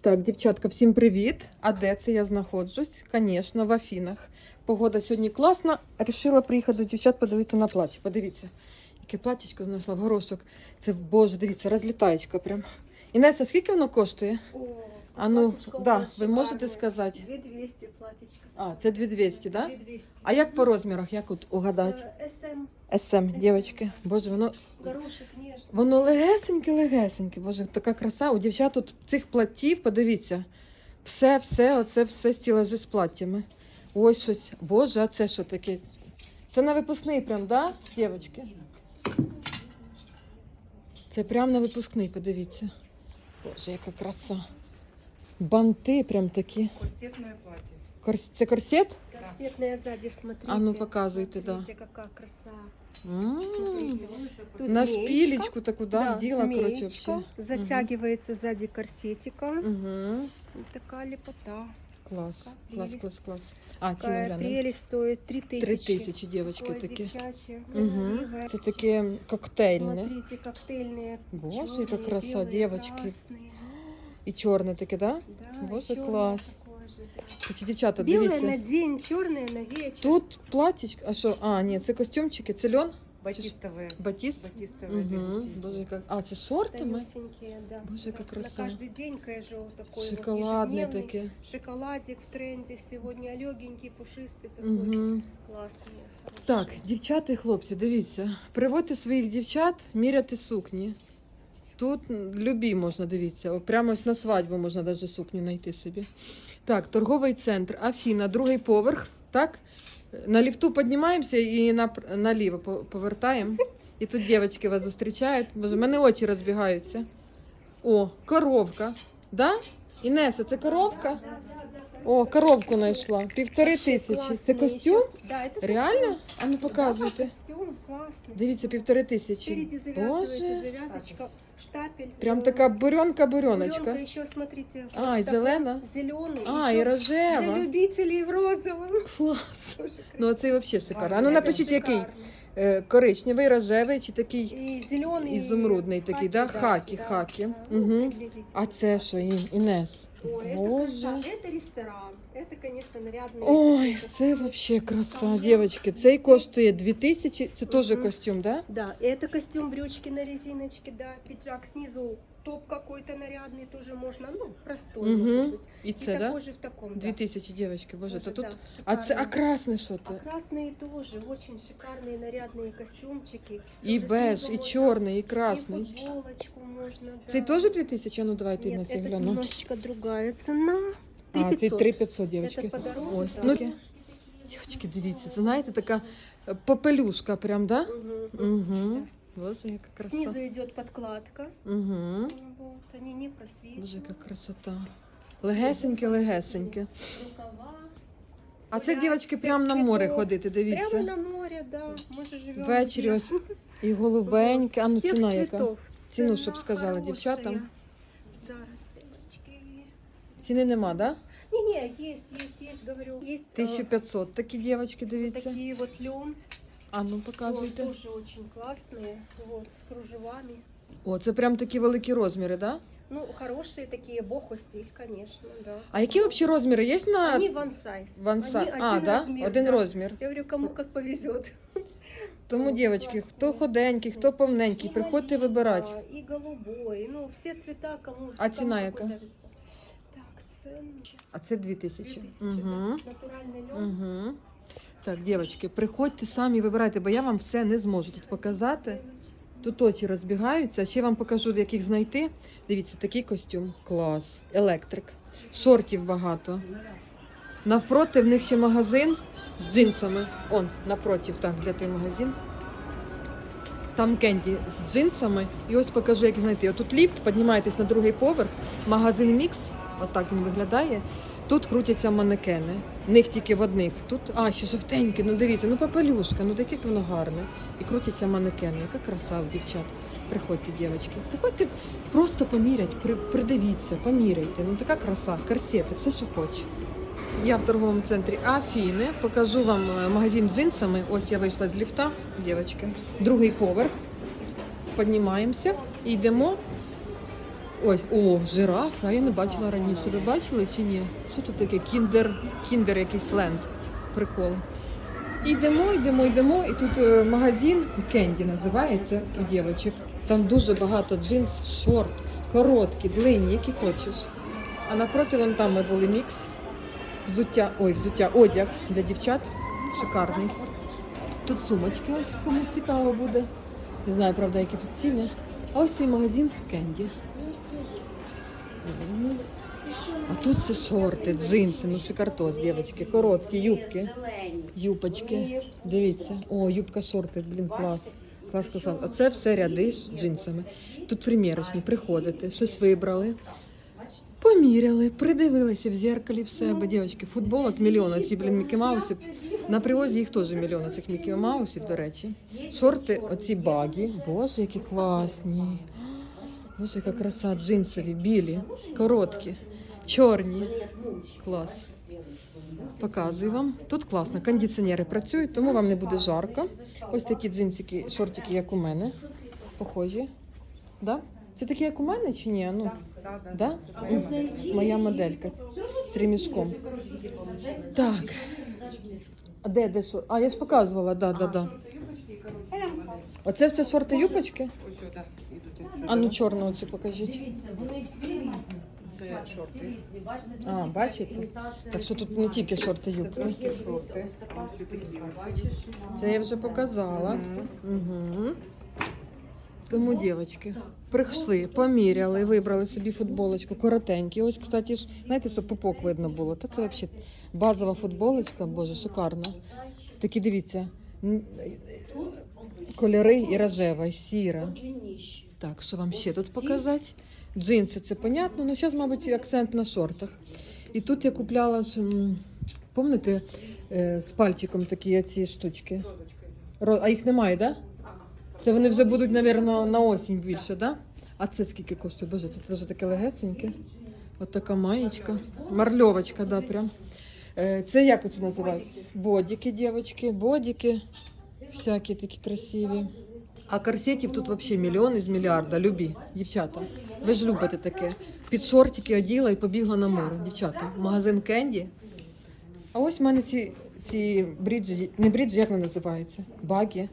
Так, дівчатка, всім привіт! А де це я знаходжусь? Звісно, в Афінах. Погода сьогодні класна. Рішила приїхати до дівчат подивитися на платі. Подивіться, яке платічко знайшла в горошок. Це, боже, дивіться, розлітаєчка прям. Інеса, скільки воно коштує? О, А ну, у да, вас ви можете шикарне. сказати? 2200 платьишко. А, це 2200, да? 2200. А як по розмірах, як от угадати? Е, СМ, СМ, дівчатки. Боже, воно горошек нежный. Воно легесеньке, легесеньке. Боже, така краса. У дівчат тут цих платтів, подивіться. Все, все, оце все стілажі з платтями. Ось щось. Боже, а це що таке? Це на випускний прям, да, дівчатки? Це прям на випускний, подивіться. Боже, яка краса. Банти прям такі. Корсетное платье. Корс- Це корсет? Корсетная сзади, смотрите. А ну, показывайте, да. Смотрите, какая краса. М. Смотрите. Тут На змеечка. шпілечку таку, да, Да, вділа, коротше, змеечка. взагалі. Затягивается сзади корсетиком. Угу. Вот такая лепота. Клас, Така клас, прелість. клас, клас. А, ціну Какая глянемо. прелесть стоит. 3000. Три тисячі, дівчатки, Ой, такі. девчачье, Угу. красивое. Це таке коктейльне. Смотрите, коктейльные. Боже, чёрные, яка краса, белые, девочки. красные. І чорне таке, да? Да, Боже, чёрное клас. такое же, да. Ці дівчата, Белое дивіться. на день, черное на вечер. Тут платічка, а що? А, ні, це костюмчики, це льон? Батистовые. Батіст? Батистовые. Угу. берите. Боже, яка... А, це шортами? Тонюсенькие, да. Боже, Да, яка краса. На каждый день, конечно, вот такой Шоколадне вот ежедневный. таке. Шоколадик в тренде сегодня, легенький, пушистый такой, Угу. классный. хороший. Так, дівчата і хлопці, дивіться. Приводьте своїх дівчат міряти сукні. Тут любі можна дивіться. Прямо ось на свадьбу можна навіть сукню знайти собі. Так, торговий центр Афіна, другий поверх. Так? На ліфту піднімаємося і нап- наліво повертаємо. І тут дівчатки вас зустрічають. Боже, в мене очі розбігаються. О, коровка. Да? Інеса, це коровка? Да, да, да, О, коровку знайшла. Півтори тисячі. Це Классный, костюм? щас- Да, это Реально? костюм. А ну Да, показуйте. костюм классный. Дивіться, півтори тисячі. Спереди завязывается Боже. завязочка, штапель. Прям э, така буренка-буреночка. буренка еще, смотрите. А, и зелена? Зеленый. А, і рожева. Для любителей в розовом. Клас. Тоже Ну, красиво. оцей взагалі шикарно. А ну Это напишіть, який Е, коричневий, рожевий чи такий. И зеленый. Ізумрудний такий, да? Хаки, хаки. ну, Мгм. приблизительно А це що, Ін- Інес? Ой, это Боже. краса. Это ресторан. Это, конечно, нарядный. Ой, какой-то це стиль. взагалі краса, Там дівчатки. есть- Цей коштує 2000, це теж Мгм. костюм, да? Да, и это костюм, брючки на резиночке, да, пиджак снизу, топ какой-то нарядный тоже можно, ну, простой, Мгм. может быть. І И це, да? такой же в таком, да. 2000, дівчатки, боже, Тоже, то тут. да, А це, а шикарный. красне що А ти? красные тоже, очень шикарные нарядные костюмчики. І Тоже беж, снизу і можно- чорний, і И красний. футболочку можно, да. Цей теж 2000? А ну давайте Нет, Інес, я это гляну. немножечко другая цена. А, цей 3500. 3500, дівчатки. Это подороже, Ось, да. ну, Дівчатки, дивіться, це знаєте, така е, попелюшка прям, да? Мгм. Угу. Боже, яка краса. Снизу идет подкладка. Угу. Вот, они не просвечивают. Боже, яка красота. Легесеньке, легесеньке. Рукава. А це, Гуляють дівчатки, всіх прямо на море цвітов. ходити, Прямо дивіться. на море, да. Мы же живем. Ввечері ось і голубеньке. А ну Всіх ціна яка? цвітов. Ціну, Ціна щоб сказали хорошая. дівчатам. Зараз, девочки. Ціни нема, да? Не-не, есть, есть, есть, говорю. Есть э, 1500 такі дівчатки, дивіться. такие вот лен. А ну Вот, показуйте. тоже очень классные. Вот, с кружевами. О, це прям такі великі розміри, да? Ну, хорошие такие, боху стиль, конечно, да. А які взагалі розміри є на Они one size. ванса? Они А, один да? размер, Один да. розмір. Я говорю, кому как повезет. Тому, дівчатки, хто ходенький, хто повненький, приходьте вибирати. И голубой, ну, все цвета, кому А какой яка? Так, цены. А це 2000. 2000, Угу. да. Натуральный лен. Угу. Так, дівчатки, приходьте самі вибирайте, бо я вам все не зможу тут показати. Тут очі розбігаються. Ще вам покажу, яких знайти. Дивіться, такий костюм. Клас. Електрик. Шортів багато. Навпроти в них ще магазин з джинсами. Он, напротив, так, де той магазин. Там кенді з джинсами. І ось покажу, як знайти. Отут ліфт, піднімаєтесь на другий поверх, магазин Мікс. Отак він виглядає. Тут крутяться манекени. В них тільки в одних. Тут, а, ще жовтенькі, ну дивіться, ну папелюшка, ну таке воно гарне. І крутяться манекени. Яка краса у дівчат. Приходьте, дівчатки. Приходьте, просто помірять, придивіться, поміряйте. Ну така краса, корсети, все, що хоче. Я в торговому центрі Афіни. Покажу вам е, магазин з джинсами. Ось я вийшла з ліфта, дівчатки. Другий поверх. Піднімаємося і йдемо Ой, о, жираф, я не бачила раніше. Ви бачили чи ні? Що тут таке? Кіндер, кіндер якийсь ленд. Прикол. Йдемо, йдемо, йдемо. І тут е, магазин Кенді називається у дівчаток. Там дуже багато джинс, шорт, короткі, длинні, які хочеш. А напроти вон там ми були мікс. Взуття, ой, взуття, одяг для дівчат. Шикарний. Тут сумочки, ось кому цікаво буде. Не знаю, правда, які тут ціни. А ось цей магазин Кенді. А тут все шорти, джинси, ну шикартос, дівчатки, короткі, юбки, юбочки. Дивіться, о, юбка, шорти, блін. Клас, клас, клас. Оце все ряди з джинсами. Тут примірочні, приходите, щось вибрали. Поміряли, придивилися в зеркалі в себе, дівчатки, футболок мільйон, ці, блін, Мікі Маусів. На привозі їх теж мільйон, цих Мікі Маусів, до речі. Шорти, оці багі. Боже, які класні. Боже, яка краса, джинсові, білі, короткі, чорні. Клас. Показую вам. Тут класно, кондиціонери працюють, тому вам не буде жарко. Ось такі джинсики, шортики, як у мене. Похожі. Да? Це такі, як у мене чи ні? Ну, да? Моя моделька з ремішком. Так. А де, де що? А, я ж показувала, да, да, да. Оце все шорти юбочки? Ось сюди йдуть. А ну чорну оцю покажіть. Це шорти. А, бачите? Так що тут не тільки шорти Це юбки. трошки шорти. Ось такі ось. Це я вже показала. Угу. Тому, дівчатки, прийшли, поміряли, вибрали собі футболочку коротенькі. Ось, кстати, ж, знаєте, щоб пупок видно було. Та це взагалі базова футболочка, боже, шикарна. Такі дивіться. Кольори і рожева, і сіра. Так, що вам ще тут показати? Джинси, це понятно, ну зараз, мабуть, акцент на шортах. І тут я купляла ж, пам'ятаєте, е, з пальчиком такі ці штучки. А їх немає, так? Да? Це вони вже будуть, мабуть, на осінь більше, так? Да? А це скільки коштує? Боже, це теж таке легесеньке. От така маєчка. Марльовочка, да, прям. Е, Це як це називається? Бодіки, дівчатки, бодіки. Всякі такі красиві. А корсетів тут взагалі мільйон із мільярда. Любі, дівчата. Ви ж любите таке. Під шортики оділа і побігла на море, дівчата. Магазин Кенді. А ось в мене ці, ці бріджі, не бріджі, як вони називаються? Багі.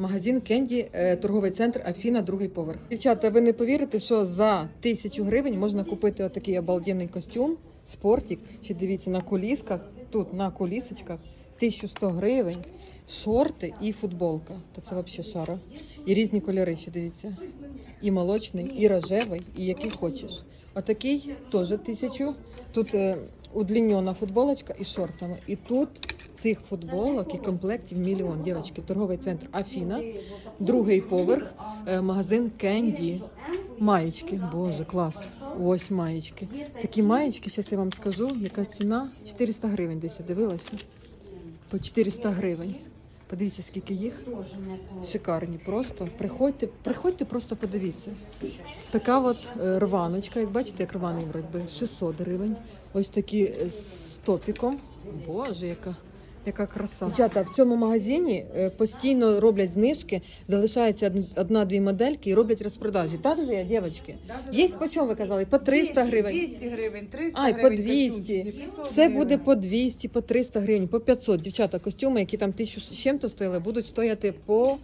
Магазин Кенді, е, торговий центр Афіна, другий поверх. Дівчата, ви не повірите, що за тисячу гривень можна купити отакий обалденний костюм, спортик. Ще дивіться на колісках, тут на колісочках 1100 гривень, шорти і футболка. То це взагалі шара. І різні кольори ще дивіться. І молочний, і рожевий, і який хочеш. Отакий теж тисячу. Тут е, удлінена футболочка і шортами. І тут цих футболок і комплектів мільйон. Дівчатки, торговий центр Афіна, другий поверх, е, магазин Кенді. Маєчки, боже, клас. Ось маєчки. Такі маєчки, зараз я вам скажу, яка ціна 400 гривень десь дивилася. По 400 гривень. Подивіться, скільки їх. Шикарні просто. Приходьте, приходьте, просто подивіться. Така от е, рваночка, як бачите, як рваний вроді, 600 гривень. Ось такі е, з топіком. Боже, яка, яка краса. Дівчата, в цьому магазині е, постійно роблять знижки, залишається одна-дві модельки і роблять розпродажі. Так же, дівчатки? Є по чому ви казали? По 300 гривень. 200 гривень, 300 Ай, по 200. костюмчики, 500 Все буде по 200, по 300 гривень, по 500. Дівчата, костюми, які там тисячу з чим-то стояли, будуть стояти по,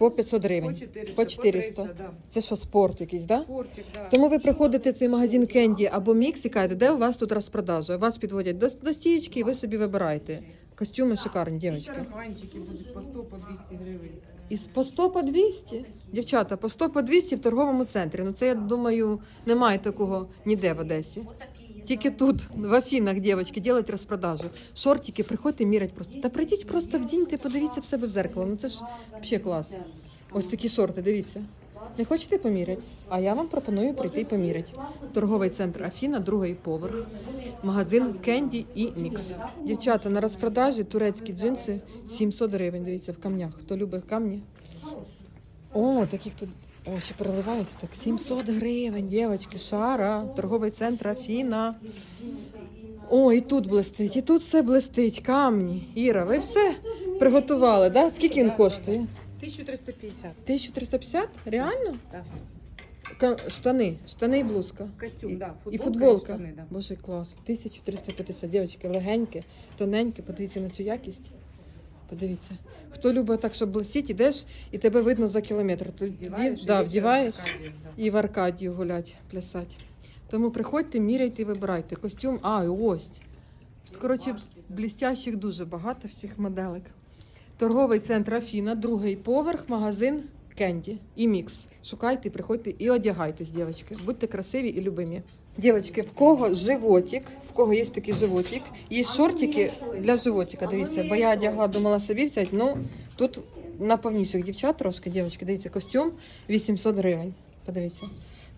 по 500 По гривень. 400, По 400. 300, да. Це що, спорт якийсь, да? Спортик, да. Тому ви приходите в цей магазин Кенді або Мікс і кажете, де у вас тут розпродажа? Вас підводять до, до стієчки і ви собі вибираєте. Костюми шикарні, І дівчатки. шарфанчики будуть по 100, по 200 гривень. І по 100 по 200. Дівчата, по 100 по 200 в торговому центрі. Ну це я думаю, немає такого ніде в Одесі. Тільки тут, в Афінах, дівчатки, роблять розпродажу. Шортики, приходьте мірять просто. Та прийдіть просто вдіньте, подивіться в себе в зеркало. Ну це ж взагалі клас. Ось такі шорти, дивіться. Не хочете поміряти? А я вам пропоную прийти і поміряти. Торговий центр Афіна, другий поверх. Магазин Кенді і Мікс. Дівчата на розпродажі турецькі джинси 700 гривень. Дивіться в камнях. Хто любить камні? О, таких тут. О, ще переливається так. 700 гривень, дівчатки, шара, торговий центр Афіна. О, і тут блистить, і тут все блистить, камні. Іра, ви все приготували, да? Скільки він коштує? 1350. 1350? Реально? Так. ка- штани, штани і блузка. Костюм, І- да. І футболка, футболка. штани, да. Боже, клас. 1350. Дівчатки, легеньке, тоненьке. Подивіться на цю якість. Подивіться. Хто любить так, щоб блистіть, ідеш і тебе видно за кілометр. Тоді Вдіваєш, да, вдіваєш і в Аркадію гулять, плясать. Тому приходьте, міряйте і вибирайте. Костюм, а, і ось. Тут, коротше, блістящих дуже багато всіх моделек. Торговий центр Афіна, другий поверх, магазин Кенді і Мікс. Шукайте, приходьте і одягайтесь, дівчатки. Будьте красиві і любимі. Дівчатки, в кого животик, в кого є такий животик, є шортики для животика. Дивіться, бо я одягла, думала собі взяти. Ну тут на повніших дівчат трошки, дівчатки, дивіться, костюм 800 гривень. Подивіться.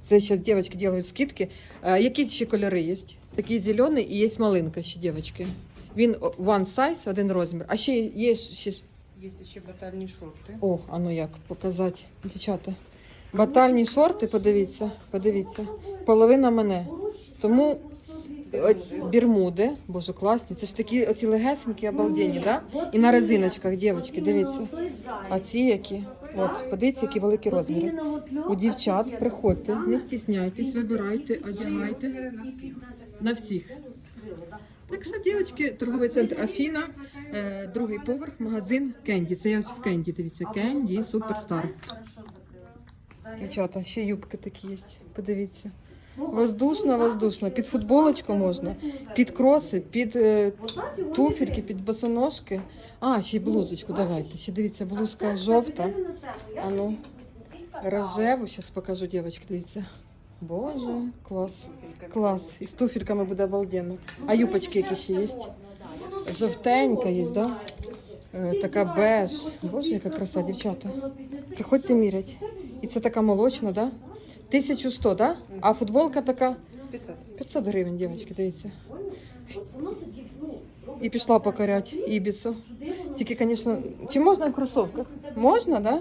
Це ще дівчатки роблять скидки. А, які ще кольори є? Такий зелений і є малинка ще, дівчатки. Він one size, один розмір. А ще є ще. Є ще батальні шорти. О, а ну як показати, дівчата. Батальні шорти, подивіться, подивіться. Половина мене. Тому Ось Бермуди, боже, класні. Це ж такі оці легесенькі, обалденні, да? І на резиночках, дівчатки, дивіться. А ці які? От, подивіться, які великі розміри. У дівчат приходьте, не стісняйтесь, вибирайте, одягайте на всіх. Так що, дівчатки, торговий центр Афіна, е, другий поверх, магазин Кенді. Це я ось в Кенді, дивіться, Кенді Суперстар. Дівчата, ще юбки такі є, подивіться. Воздушно, воздушно. Під футболочку можна, під кроси, під е, туфельки, під босоножки. А, ще й блузочку, давайте. Ще дивіться, блузка жовта. А ну, рожеву, зараз покажу, дівчатки, дивіться. Боже, клас. Клас. І з туфельками буде обалденно. А юбочки які ще є? Жовтенька є, да? Е, така беж. Боже, яка краса, дівчата. Приходьте мірять. І це така молочна, да? 1100, да? А футболка така 500. 500 гривень, дівчатки, дивіться. І пішла покорять Ібіцу. Тільки, звісно, чи можна в кросовках? Можна, да?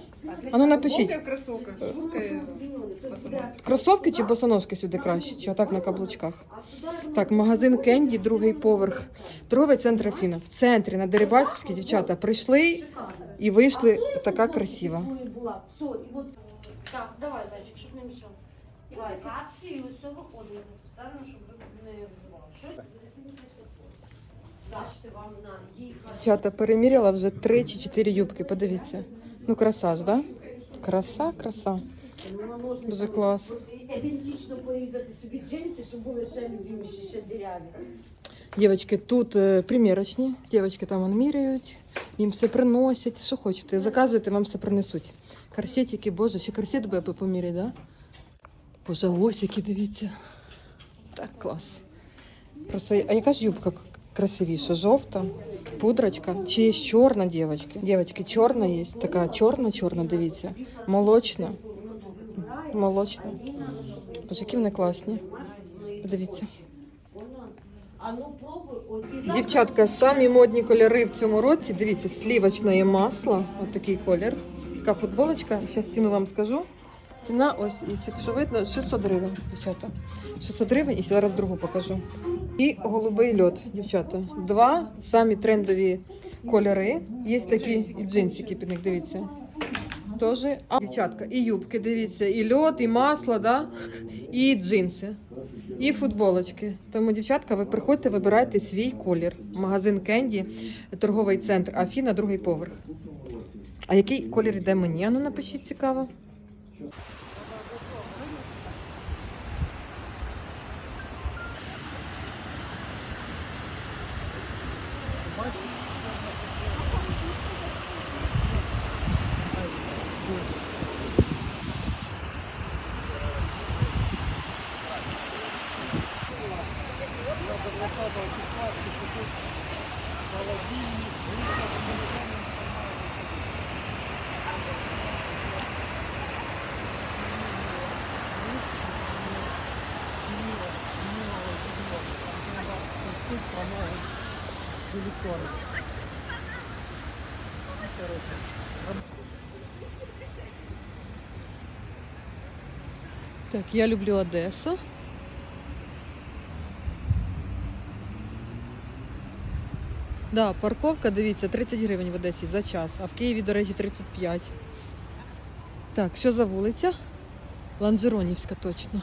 А ну напишіть. Кросовки чи босоножки сюди краще, чи отак на каблучках? Так, магазин Кенді, другий поверх. Торговий центр Афіна. В центрі на Дерибасівській дівчата прийшли і вийшли така красива. Так, давай, зайчик, щоб не мішав. Давай, капці, і усе виходимо. Спеціально, щоб ви не вбивали. Що? Бачите, вам на їй Дівчата переміряла вже три чи чотири юбки, подивіться. Ну, краса ж, да? Краса, краса. Дуже клас. ідентично порізати собі джинси, щоб були ще любіміші, ще диряві. Дівчатки, тут е, примірочні. Дівчатки там вон міряють, їм все приносять. Що хочете, заказуєте, вам все принесуть. Корсетики, боже, ще корсет би поміряти, да? Боже, ось які, дивіться. Так, клас. Просто, а яка ж юбка красивіша? Жовта, пудрочка, чи є чорна, дівчатки? Дівчатки, чорна є, така чорна-чорна, дивіться. Молочна. Молочна. Боже, які вони класні. Подивіться. А ну пробуй, от Дівчатка, самі модні кольори в цьому році. Дивіться, слівочне масло. Ось такий колір. Така футболочка. Зараз ціну вам скажу. Ціна, ось, якщо видно, 600 гривень, дівчата. 600 гривень і зараз другу покажу. І голубий льод, дівчата. Два самі трендові кольори. Є такі і джинсики під них, дивіться. Тоже. А, дівчатка, і юбки, дивіться, і льод, і масло, да? і джинси. І футболочки. Тому, дівчатка, ви приходьте, вибирайте свій колір. Магазин Кенді, торговий центр Афіна, другий поверх. А який колір йде мені? А ну напишіть цікаво. Так, я люблю Одесу. Да, парковка, дивіться, 30 гривень в Одесі за час, а в Києві, до речі, 35. Так, що за вулиця? Ланжеронівська точно.